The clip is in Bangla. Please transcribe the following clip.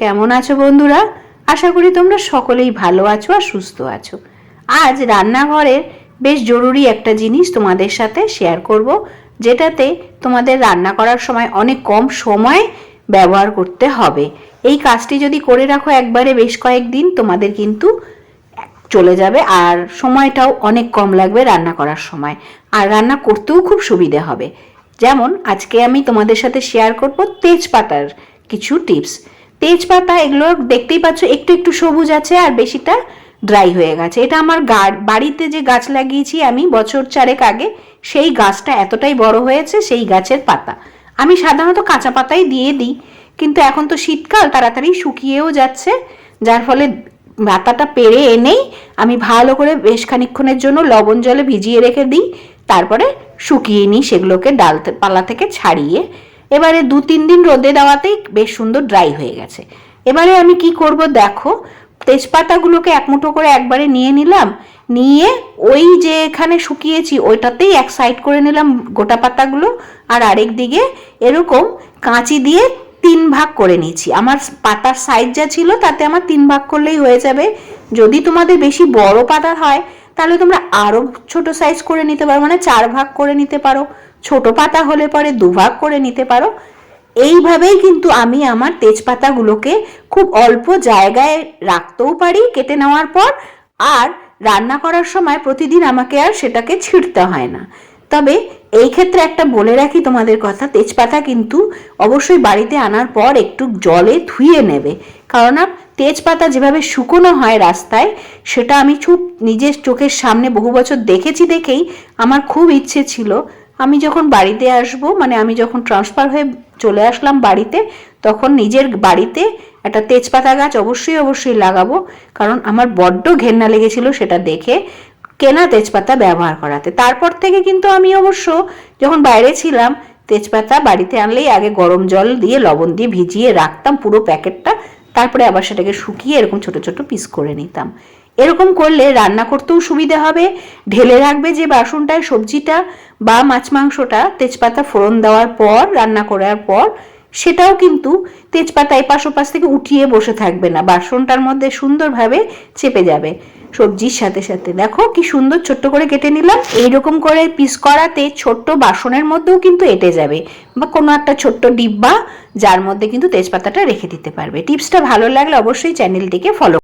কেমন আছো বন্ধুরা? আশা করি তোমরা সকলেই ভালো আছো আর সুস্থ আছো। আজ রান্নাঘরের বেশ জরুরি একটা জিনিস তোমাদের সাথে শেয়ার করব, যেটাতে তোমাদের রান্না করার সময় অনেক কম সময় ব্যবহার করতে হবে। এই কাজটি যদি করে রাখো একবারে বেশ কয়েকদিন, তোমাদের কিন্তু চলে যাবে আর সময়টাও অনেক কম লাগবে রান্না করার সময়। আর রান্না করতেও খুব সুবিধে হবে। যেমন আজকে আমি তোমাদের সাথে শেয়ার করব তেজপাতার কিছু টিপস তেজপাতা এগুলো দেখতেই পাচ্ছ, একটু একটু সবুজ আছে আর বেশিটা ড্রাই হয়ে গেছে। এটা আমার বাড়িতে যে গাছ লাগিয়েছি আমি বছর চারেক আগে, সেই গাছটা এতটাই বড় হয়েছে, সেই গাছের পাতা। আমি সাধারণত কাঁচা পাতাই দিয়ে দিই, কিন্তু এখন তো শীতকাল, তাড়াতাড়ি শুকিয়েও যাচ্ছে, যার ফলে পাতাটা পেরে এনেই আমি ভালো করে বেশ খানিক্ষণের জন্য লবণ জলে ভিজিয়ে রেখে দিই, তারপরে শুকিয়ে নিই সেগুলোকে ডাল পালা থেকে ছাড়িয়ে। এবারে দু, তিন দিন রোদে দেওয়াতেই বেশ সুন্দর ড্রাই হয়ে গেছে। এবারে আমি কি করব দেখো, তেজপাতাগুলোকে এক মুঠো করে একবারে নিয়ে নিলাম, নিয়ে ওই যে এখানে শুকিয়েছি ওইটাতেই এক সাইড করে নিলাম গোটা পাতাগুলো, আর আরেক দিকে এরকম কাঁচি দিয়ে তিন ভাগ করে নিয়েছি। আমার পাতার সাইজ যা ছিল তাতে আমার তিন ভাগ করলেই হয়ে যাবে। যদি তোমাদের বেশি বড় পাতা হয়, তাহলে তোমরা আরও ছোট সাইজ করে নিতে পারো মানে চার ভাগ করে নিতে পারো। ছোট পাতা হলে পরে দুভাগ করে নিতে পারো। এইভাবেই কিন্তু আমি আমার তেজপাতাগুলোকে খুব অল্প জায়গায় রাখতেও পারি কেটে নেওয়ার পর। আর রান্না করার সময় প্রতিদিন আমাকে আর সেটাকে ছিঁড়তে হয় না। তবে এই ক্ষেত্রে একটা বলে রাখি তোমাদের কথা, তেজপাতা কিন্তু অবশ্যই বাড়িতে আনার পর একটু জলে ধুয়ে নেবে। কারণ তেজপাতা যেভাবে শুকনো হয় রাস্তায়, সেটা আমি খুব নিজের চোখের সামনে বহু বছর দেখেছি দেখেই আমার খুব ইচ্ছে ছিল আমি যখন বাড়িতে আসব মানে আমি যখন ট্রান্সফার হয়ে চলে আসলাম বাড়িতে, তখন নিজের বাড়িতে একটা তেজপাতা গাছ অবশ্যই অবশ্যই লাগাবো। কারণ আমার বড্ড ঘেন্না লেগেছিল সেটা দেখে কেনা তেজপাতা ব্যবহার করাতে। তারপর থেকে কিন্তু আমি অবশ্য যখন বাইরে ছিলাম, তেজপাতা বাড়িতে আনলেই আগে গরম জল দিয়ে লবণ দিয়ে ভিজিয়ে রাখতাম পুরো প্যাকেটটা। তারপরে আবার সেটাকে শুকিয়ে এরকম ছোট ছোট পিস করে নিতাম। এরকম করলে রান্না করতেও সুবিধে হবে। ঢেলে রাখবে যে বাসনটায় সবজিটা বা মাছ মাংসটা তেজপাতা ফোড়ন দেওয়ার পর, রান্না করার পর সেটাও কিন্তু তেজপাতা এপাশ ওপাশ থেকে উঠিয়ে বসে থাকবে না। বাসনটার মধ্যে সুন্দরভাবে চেপে যাবে। সবজির সাথে সাথে দেখো কি সুন্দর ছোট্ট করে কেটে নিলাম। এইরকম করে পিস করাতে ছোট্ট বাসনের মধ্যেও কিন্তু এটে যাবে। বা কোনো একটা ছোট্ট ডিব্বা যার মধ্যে কিন্তু তেজপাতাটা রেখে দিতে পারবে। টিপসটা ভালো লাগলে অবশ্যই চ্যানেলটিকে ফলো